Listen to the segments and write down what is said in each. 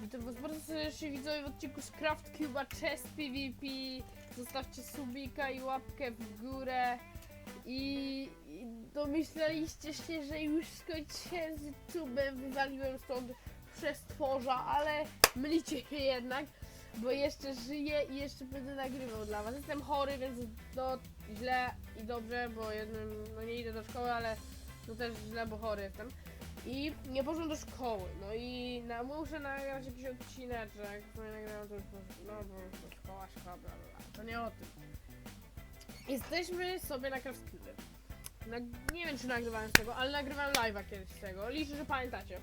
Witam was bardzo serdecznie widzowie w odcinku z Craft Cube'a Chess PvP. Zostawcie subika i łapkę w górę. I, i domyślaliście się, że już skończyłem z YouTube'em, wywaliłem stąd przestworza, ale mylicie się jednak, bo jeszcze żyję i jeszcze będę nagrywał dla was. Jestem chory, więc to źle i dobrze, bo jednym, no nie idę do szkoły, ale to też źle, bo chory jestem. I nie poszłam do szkoły, no i na, muszę nagrać jakiś odcineczek, co nie nagrałem to już, no bo szkoła, szkoła, bla, bla, to nie o tym. Jesteśmy sobie na. Nag- nie wiem czy nagrywałem z tego, ale nagrywałem live'a kiedyś z tego, liczę, że pamiętacie.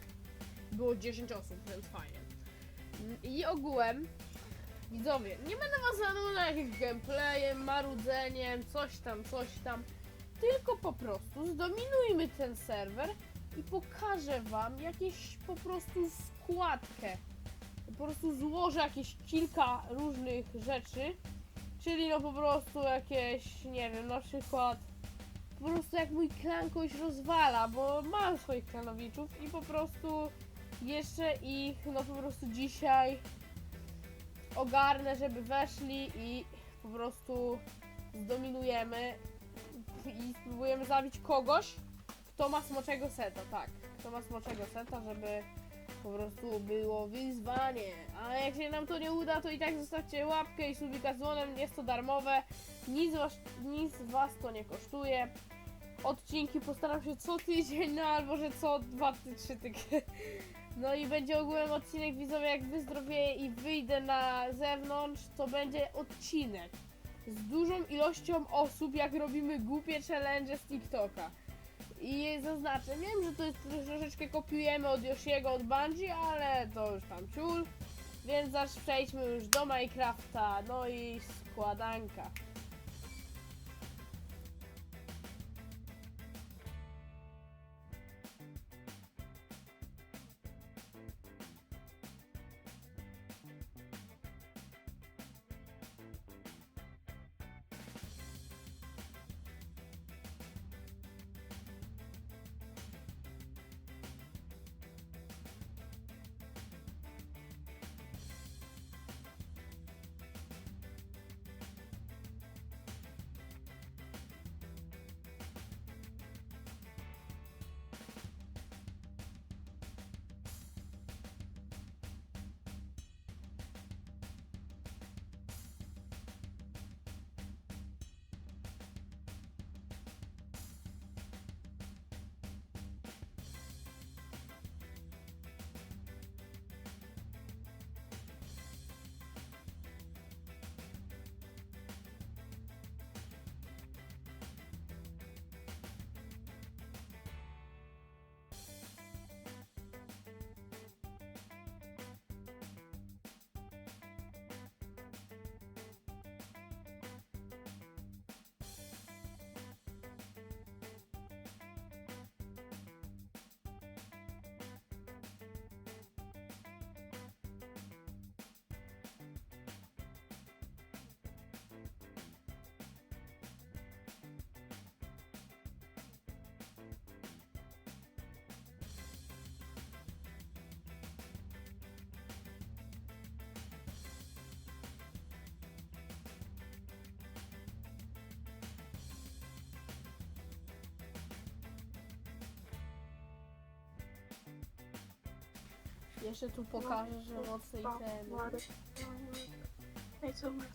Było 10 osób, więc fajnie. I ogółem, widzowie, nie będę was zanudzał jakimś gameplayem, marudzeniem, coś tam, coś tam, tylko po prostu zdominujmy ten serwer i pokażę wam jakieś po prostu składkę. Po prostu złożę jakieś kilka różnych rzeczy, czyli no po prostu jakieś, nie wiem, na przykład po prostu jak mój klan kogoś rozwala, bo mam swoich klanowiczów i po prostu jeszcze ich no po prostu dzisiaj ogarnę, żeby weszli i po prostu zdominujemy i spróbujemy zabić kogoś, kto ma smoczego seta, tak. Kto ma smoczego seta, żeby po prostu było wyzwanie. A jak się nam to nie uda, to i tak zostawcie łapkę i subika z dzwonem, jest to darmowe. Nic was, nic was to nie kosztuje. Odcinki postaram się co tydzień, no albo że co dwa, trzy tygodnie. No i będzie ogółem odcinek widzowie, jak wyzdrowieję i wyjdę na zewnątrz, to będzie odcinek z dużą ilością osób, jak robimy głupie challenge z TikToka. I zaznaczę, wiem, że to jest troszeczkę kopiujemy od Yoshiego, od Bungie, ale to już tam ciul. Więc zaś przejdźmy już do Minecrafta, no i składanka. Jeszcze tu pokażę, że mocne itemy. Ej, co masz?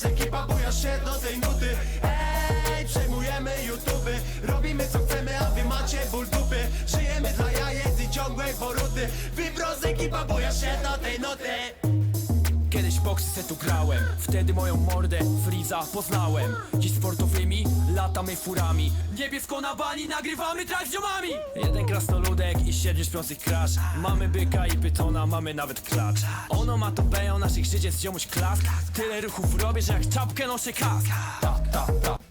Wybros ekipa buja się do tej nuty. Ej, przejmujemy YouTube Robimy co chcemy, a wy macie ból dupy. Żyjemy dla jajec i ciągłej poruty. Wybros ekipa buja się do tej nuty grałem. Wtedy moją mordę Friza poznałem. Dziś sportowymi latamy furami. Niebiesko na bani nagrywamy track z ziomami. Jeden krasnoludek i siedmiu śpiących crash Mamy byka i pytona, mamy nawet klacz. Ono ma to beją naszych życie z ziomuś klask. Tyle ruchów robię, że jak czapkę noszę kask. Ta, ta, ta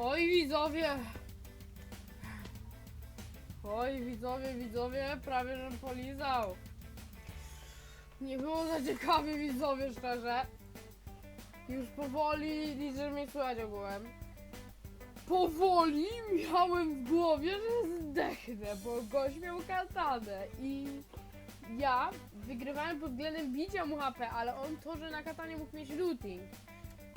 Oj widzowie! Oj widzowie, widzowie, prawie żem polizał. Nie było za ciekawie widzowie, szczerze. Już powoli liczę mnie słychać ogółem. Powoli miałem w głowie, że zdechnę, bo gość miał katanę i ja wygrywałem pod względem bicia mu HP, ale on to, że na katanie mógł mieć looting,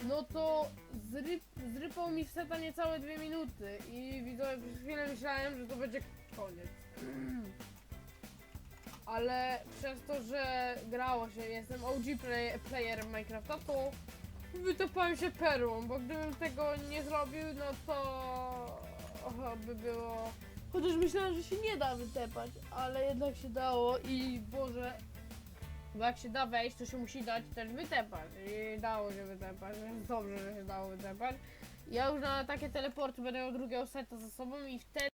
no to zryp, zrypał mi seta niecałe dwie minuty i widzowie przez chwilę myślałem, że to będzie koniec. Ale przez to, że grało się, jestem OG play, playerem Minecrafta, to wytopałem się perłą, bo gdybym tego nie zrobił, no to by było... Chociaż myślałem, że się nie da wytepać, ale jednak się dało i Boże... Bo jak się da wejść, to się musi dać też wytepać i dało się wytepać, więc dobrze, że się dało wytepać. Ja już na takie teleporty będę miał drugiego seta ze sobą i wtedy